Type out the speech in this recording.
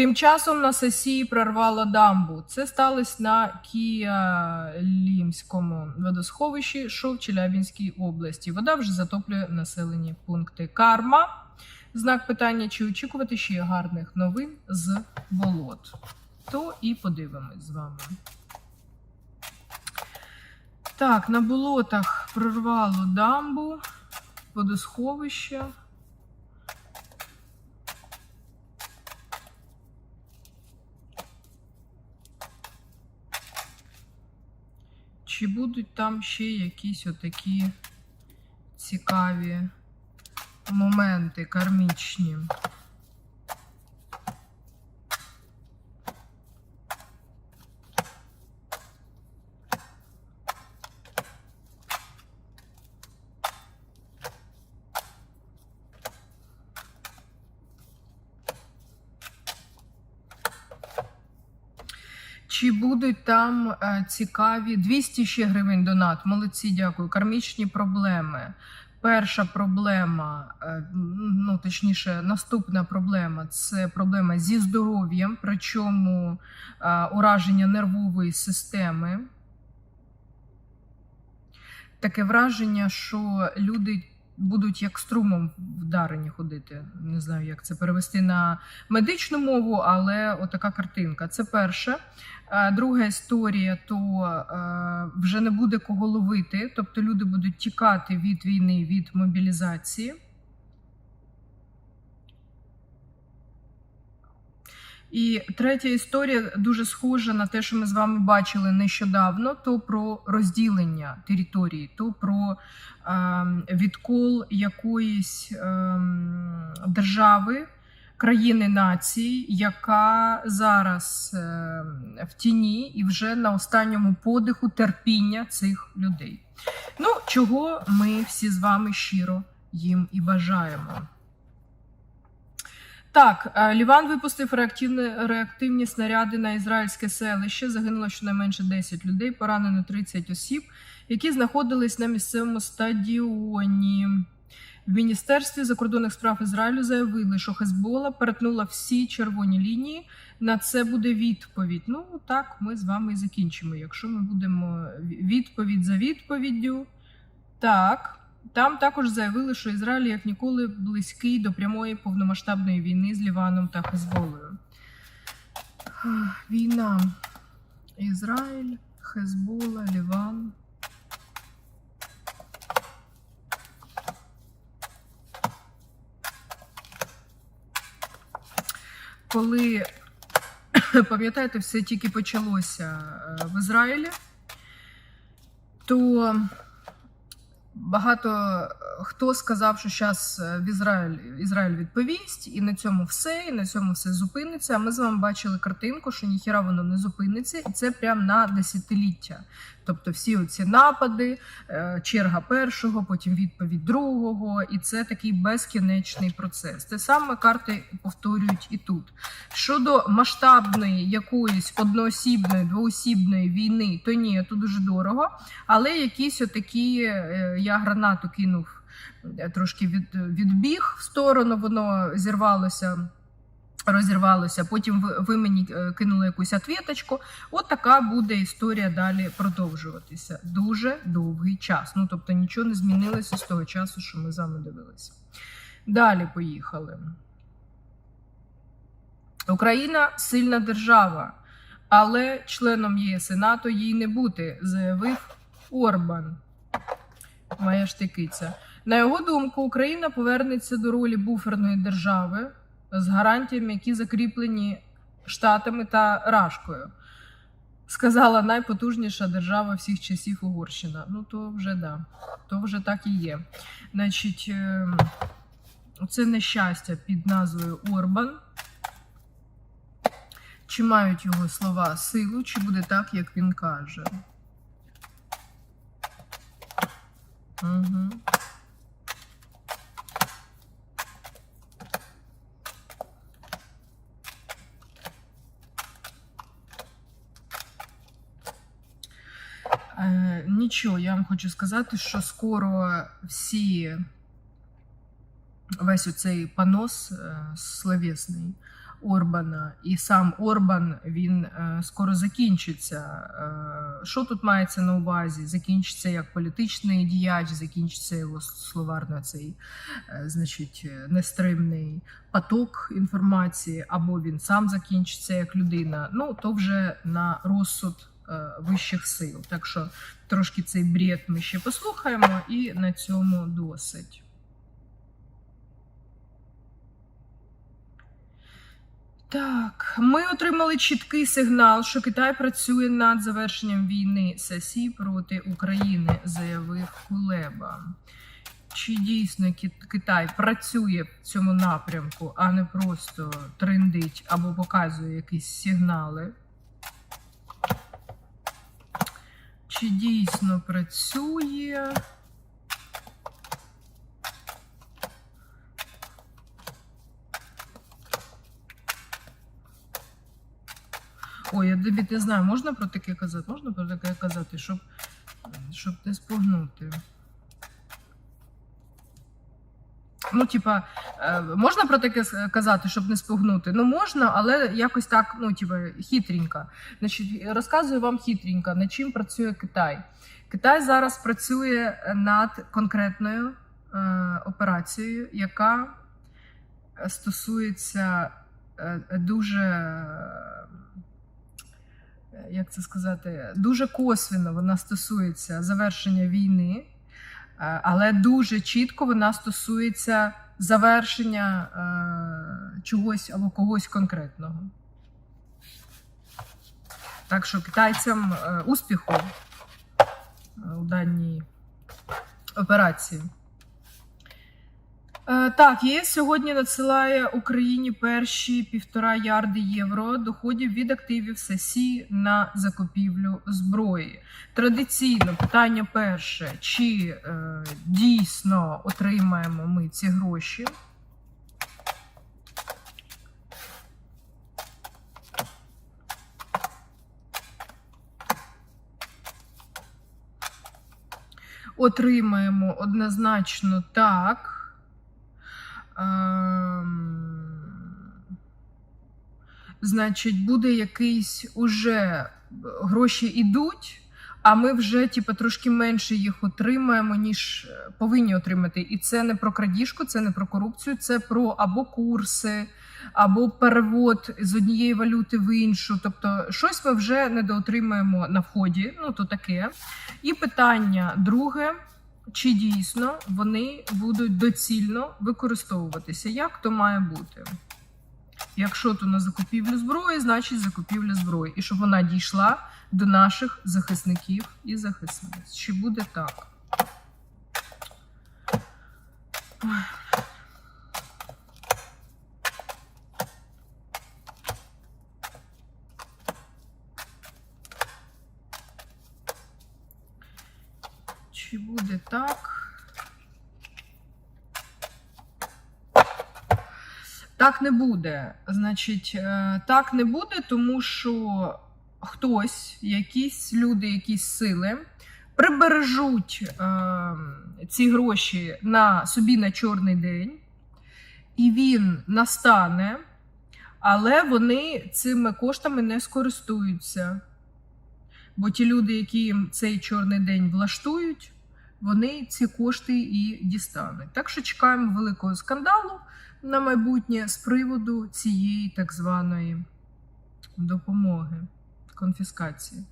Тим часом на сесії прорвало дамбу. Це сталося на Кіалімському водосховищі, що в Челябінській області. Вода вже затоплює населені пункти. Карма. Знак питання, чи очікувати ще гарних новин з болот. То і подивимось з вами. Так, на болотах прорвало дамбу, водосховище. Чи будуть там ще якісь отакі цікаві моменти кармічні? Чи будуть там е, цікаві 200 ще гривень донат? Молодці, дякую. Кармічні проблеми. Перша проблема, е, ну точніше, наступна проблема це проблема зі здоров'ям, причому е, ураження нервової системи. Таке враження, що люди будуть як струмом вдарені ходити. Не знаю, як це перевести на медичну мову, але отака картинка. Це перше. Е, Друга історія, то е, вже не буде кого ловити, тобто люди будуть тікати від війни, від мобілізації. І третя історія дуже схожа на те, що ми з вами бачили нещодавно: то про розділення території, то про е, відкол якоїсь е, держави, країни нації, яка зараз е, в тіні і вже на останньому подиху терпіння цих людей. Ну, чого ми всі з вами щиро їм і бажаємо. Так, е, Ліван випустив реактивні, реактивні снаряди на ізраїльське селище. Загинуло щонайменше 10 людей, поранено 30 осіб, які знаходились на місцевому стадіоні. В Міністерстві закордонних справ Ізраїлю заявили, що Хезбола перетнула всі червоні лінії. На це буде відповідь. Ну так, ми з вами і закінчимо. Якщо ми будемо відповідь за відповіддю. Так. Там також заявили, що Ізраїль як ніколи близький до прямої повномасштабної війни з Ліваном та Хезболою. Війна. Ізраїль, Хезбола, Ліван. Коли, пам'ятаєте, все тільки почалося е, в Ізраїлі, то Багато е, хто сказав, що зараз в Ізраїль Ізраїль відповість, і на цьому все, і на цьому все зупиниться. А ми з вами бачили картинку, що ніхіра воно не зупиниться, і це прямо на десятиліття. Тобто, всі оці напади, е, черга першого, потім відповідь другого, і це такий безкінечний процес. Те саме карти повторюють і тут. Щодо масштабної якоїсь одноосібної, двоосібної війни, то ні, то дуже дорого. Але якісь отакі е, я гранату кинув е, трошки від, відбіг в сторону, воно зірвалося. Розірвалося, потім ви, мені е, кинули якусь отвіточку. От така буде історія далі продовжуватися. Дуже довгий час. Ну тобто нічого не змінилося з того часу, що ми з вами дивилися. Далі поїхали. Україна сильна держава, але членом ЄС і НАТО їй не бути, заявив Орбан. Моя штикиця. На його думку, Україна повернеться до ролі буферної держави з гарантіями, які закріплені Штатами та Рашкою. Сказала найпотужніша держава всіх часів Угорщина. Ну, то вже да, то вже так і є. Значить, е, це нещастя під назвою Орбан. Чи мають його слова силу, чи буде так, як він каже? Угу. Е, нічого, я вам хочу сказати, що скоро всі весь оцей понос е, словесний Орбана, і сам Орбан він е, скоро закінчиться. Е, що тут мається на увазі? Закінчиться як політичний діяч, закінчиться його словарно цей значить, нестримний поток інформації, або він сам закінчиться як людина. Ну то вже на розсуд вищих сил. Так що трошки цей бред ми ще послухаємо, і на цьому досить. Так, ми отримали чіткий сигнал, що Китай працює над завершенням війни САСІ проти України, заявив Кулеба. Чи дійсно Китай працює в цьому напрямку, а не просто трендить або показує якісь сигнали? Чи дійсно працює? Ой, я тобі не знаю, можна про таке казати? Можна про таке казати, щоб, щоб не спугнути. Ну, типа, е, можна про таке казати, щоб не спугнути? Ну, можна, але якось так, ну, типа, хитренько. Значить, розказую вам хитренько, над чим працює Китай. Китай зараз працює над конкретною е, операцією, яка стосується е, дуже. е, Як це сказати, дуже косвіно вона стосується завершення війни, але дуже чітко вона стосується завершення е, чогось або когось конкретного. Так що китайцям е, успіху е, у даній операції. Е, Так, ЄС сьогодні надсилає Україні перші півтора ярди євро доходів від активів СЕСІ на закупівлю зброї. Традиційно питання перше: чи е, дійсно отримаємо ми ці гроші? Отримаємо однозначно так. Ем, Значить, буде якийсь уже гроші ідуть, а ми вже типу, трошки менше їх отримаємо, ніж е, повинні отримати. І це не про крадіжку, це не про корупцію, це про або курси, або перевод з однієї валюти в іншу. Тобто, щось ми вже недоотримаємо на вході. Ну то таке. І питання друге. Чи дійсно вони будуть доцільно використовуватися? Як то має бути? Якщо то на закупівлю зброї, значить закупівля зброї. І щоб вона дійшла до наших захисників і захисниць. Чи буде так? Чи буде так? Так не буде. Значить, е, так не буде, тому що хтось, якісь люди, якісь сили прибережуть е, ці гроші на собі на чорний день, і він настане, але вони цими коштами не скористуються. Бо ті люди, які їм цей чорний день влаштують, вони ці кошти і дістануть. Так що чекаємо великого скандалу на майбутнє з приводу цієї так званої допомоги, конфіскації.